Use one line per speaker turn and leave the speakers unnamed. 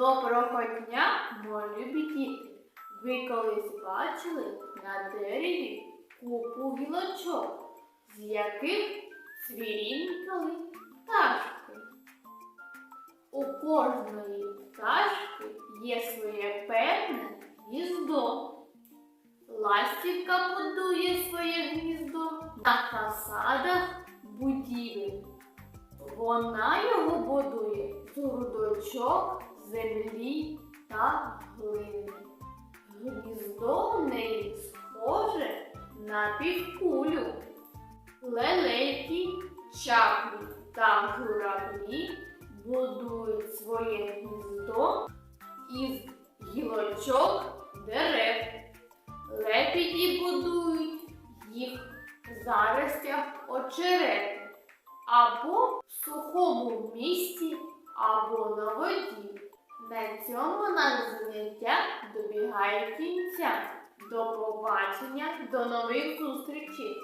Доброго дня, мої діти! Ви колись бачили на дереві купу гілочок, з яких цвірінькали пташки. У кожної пташки є своє певне гніздо. Ластівка будує своє гніздо на фасадах будівель. Вона його будує грудочок, землі та глини. Гніздо в неї схоже на півкулю. Лелейки, чаплі та журавлі будують своє гніздо із гілочок дерев. Лепіді будують їх в заростях очерету або в сухому місці, або на воді. На цьому наше заняття добігає кінця. До побачення, до нових зустрічей!